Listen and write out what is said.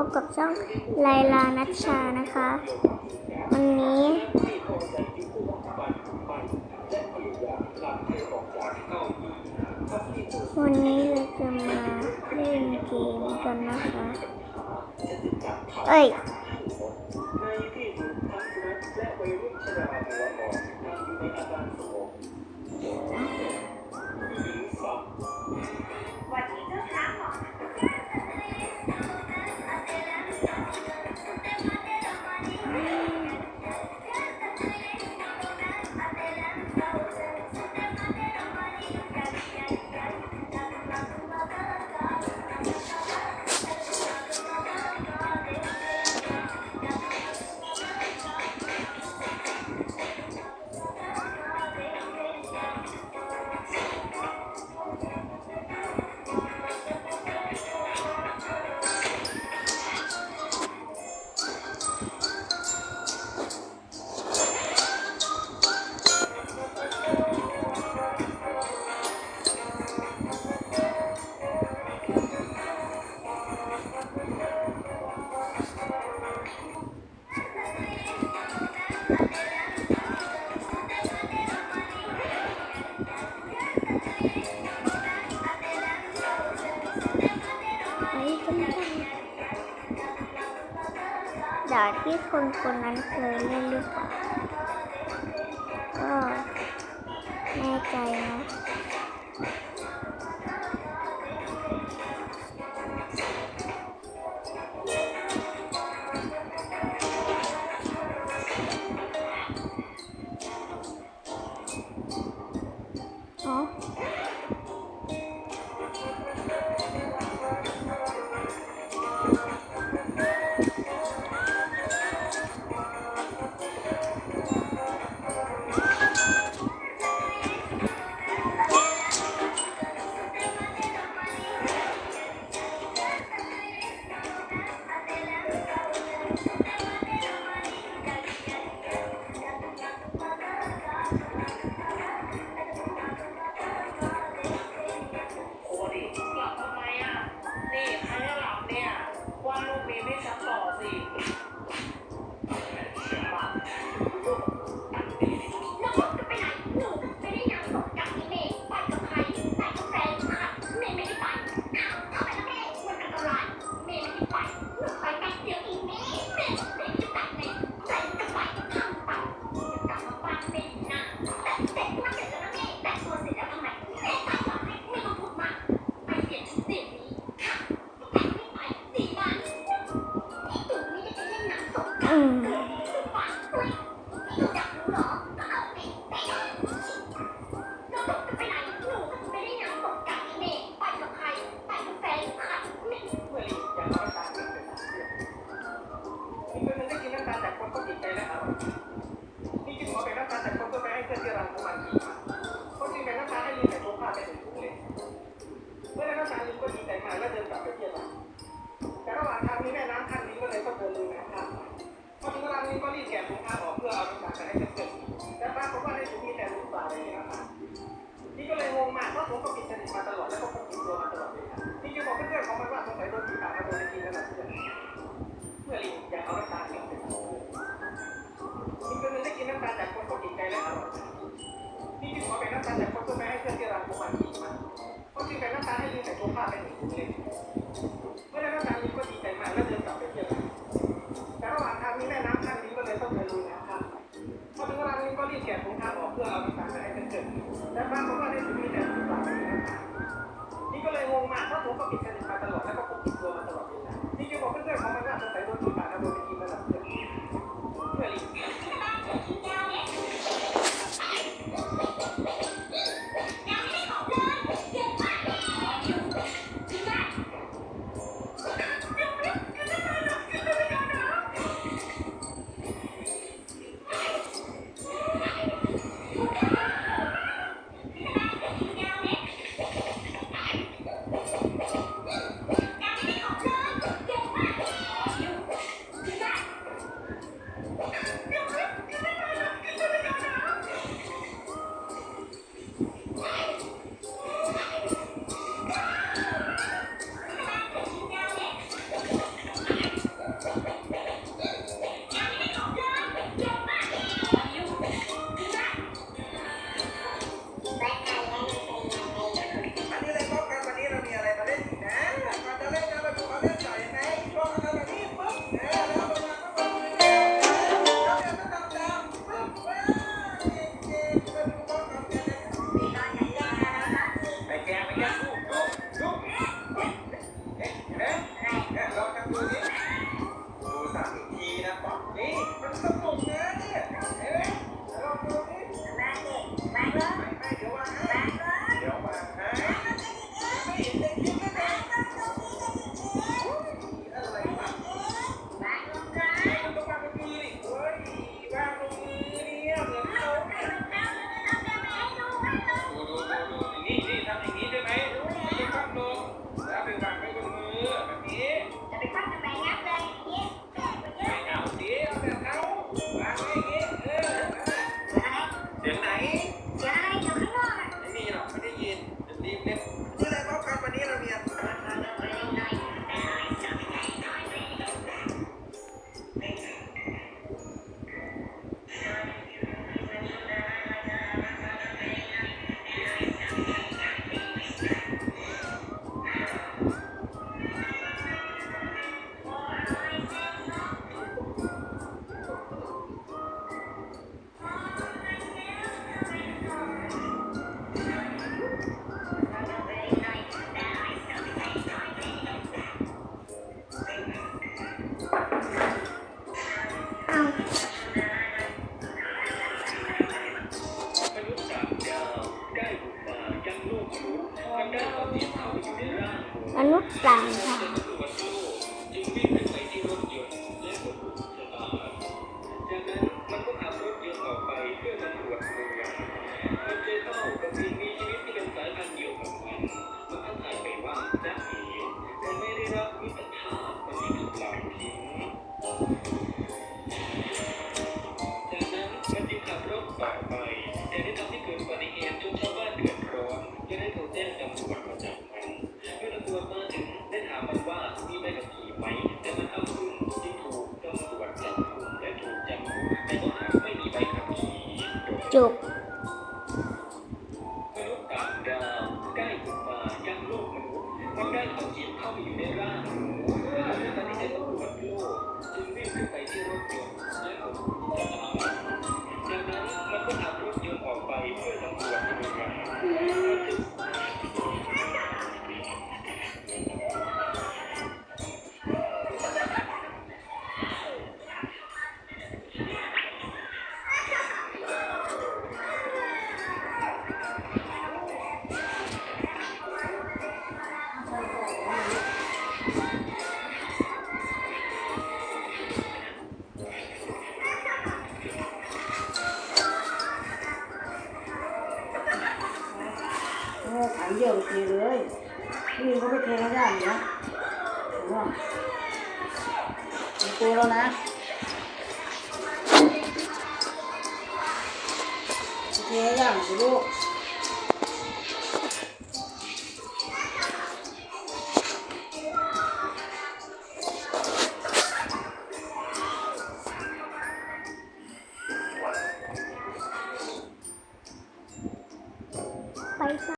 พบกับช่องไลลานัชชานะคะ วันนี้ วันนี้เราจะมาเล่นเกมกันนะคะ เอ้ยวันนี้เจ้าช้าของ ที่คนคนนั้นเคยเล่นหรือเปล่า ไม่ซัพพอร์สิ รู้ก็มีสนิทมาตลอดแล้วก็ควบคุตัวมาตลอดเลยครับนี่คือบอกเพื่อนๆของมัว่าสงสัยโดนผีตามมาโดนกินแล้วล่ะเมื่อลิงอยากเอาน้ำตาลกินนี่ก็เลยได้กินน้ำตาลจากคนก็กินใจแล้วนี่คือขอเป็นน้ำตาลจากคนเพื่อไให้เพื่อน 감 사. Cukup. ขันเดียวเทเลยพี่เขาไปเทให้ได้เนาะว่าตัวแล้วนะเทให้ได้สิลูก